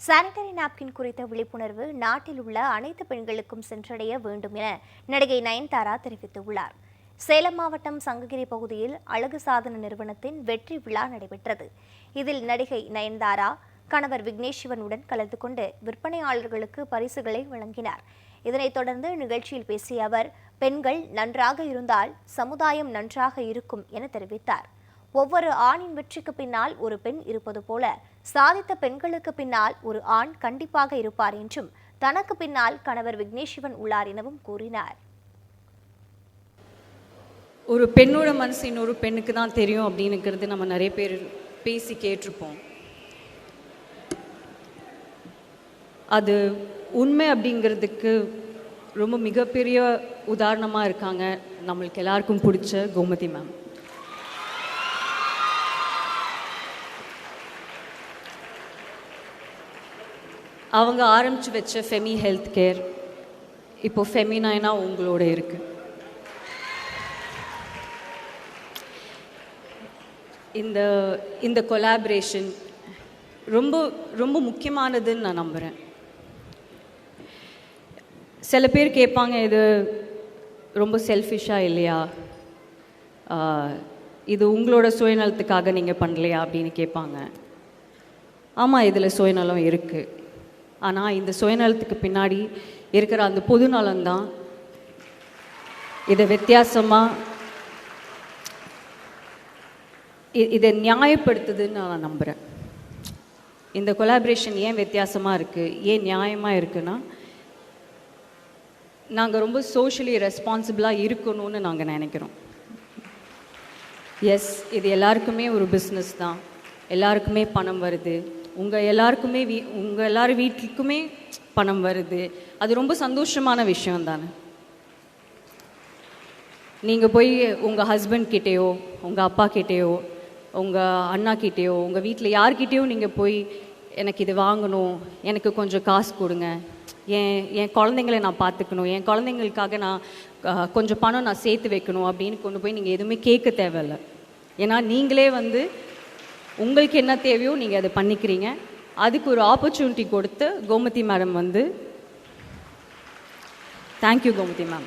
Sanitary napkin குறித்த விழிப்புணர்வு நாட்டில் உள்ள அனைத்து பெண்களுக்கும் சென்றடைய வேண்டும் என நடிகை நயன்தாரா தெரிவித்துள்ளார். சேலம் மாவட்டம் சங்ககிரி பகுதியில் அழகு சாதன நிறுவனத்தின் வெற்றி விழா நடைபெற்றது. இதில் நடிகை நயன்தாரா கணவர் விக்னேஸ்வரனுடன் கலந்து கொண்டு விற்பனையாளர்களுக்கு பரிசுகளை வழங்கினார். இதனைத் தொடர்ந்து நிகழ்ச்சியில் பேசிய அவர் பெண்கள் நன்றாக இருந்தால் சமுதாயம் நன்றாக இருக்கும் என தெரிவித்தார். ஒவ்வொரு ஆணின் வெற்றிக்கு பின்னால் ஒரு பெண் இருப்பது போல சாதித்த பெண்களுக்கு பின்னால் ஒரு ஆண் கண்டிப்பாக இருப்பார் என்றும் தனக்கு பின்னால் கணவர் விக்னேஸ்வரன் உள்ளார் எனவும் கூறினார். ஒரு பெண்ணோட மனசு இன்னொரு பெண்ணுக்கு தான் தெரியும் அப்படின்னுங்கிறது நம்ம நிறைய பேர் பேசி கேட்டிருப்போம். அது உண்மை அப்படிங்கிறதுக்கு ரொம்ப மிகப்பெரிய உதாரணமாக இருக்காங்க நம்மளுக்கு எல்லாருக்கும் பிடிச்ச கோமதி மேம். அவங்க ஆரம்பித்து வச்ச ஃபெமி ஹெல்த் கேர் இப்போது ஃபெமினைனா உங்களோட இருக்குது இந்த இந்த கொலாபரேஷன் ரொம்ப ரொம்ப முக்கியமானதுன்னு நான் நம்புகிறேன் சில பேர் கேட்பாங்க இது ரொம்ப செல்ஃபிஷாக இல்லையா? இது உங்களோட சுயநலத்துக்காக நீங்கள் பண்ணலையா அப்படின்னு கேட்பாங்க. ஆமாம் இதில் சுயநலம் இருக்குது ஆனால் இந்த சுயநலத்துக்கு பின்னாடி இருக்கிற அந்த பொது நலன்தான் இதை வித்தியாசமாக இதை நியாயப்படுத்துதுன்னு நான் நம்புகிறேன் இந்த கொலாபரேஷன் ஏன் வித்தியாசமாக இருக்குது ஏன் நியாயமாக இருக்குன்னா நாங்கள் ரொம்ப சோஷியலி ரெஸ்பான்சிபிளாக இருக்கணும்னு நாங்கள் நினைக்கிறோம். எஸ் இது எல்லாருக்குமே ஒரு பிஸ்னஸ் தான். எல்லாருக்குமே பணம் வருது. உங்கள் எல்லாருக்குமே வீ உங்கள் எல்லார் வீட்டுக்குமே பணம் வருது. அது ரொம்ப சந்தோஷமான விஷயம் தானே? நீங்கள் போய் உங்கள் ஹஸ்பண்ட் கிட்டேயோ உங்கள் அப்பா கிட்டேயோ உங்கள் அண்ணா கிட்டேயோ உங்கள் வீட்டில் யார்கிட்டேயோ நீங்கள் போய் எனக்கு இது வாங்கணும் எனக்கு கொஞ்சம் காசு கொடுங்க. என் என் குழந்தைங்களை நான் பார்த்துக்கணும் என் குழந்தைங்களுக்காக நான் கொஞ்சம் பணம் நான் சேர்த்து வைக்கணும். அப்படின்னு கொண்டு போய் நீங்கள் எதுவுமே கேட்க தேவையில்ல. ஏன்னா நீங்களே வந்து உங்களுக்கு என்ன தேவையோ நீங்கள் அதை பண்ணிக்கிறீங்க. அதுக்கு ஒரு ஆப்பர்ச்சுனிட்டி கொடுத்து கோமதி மேடம் வந்து தேங்க்யூ கோமதி மேம்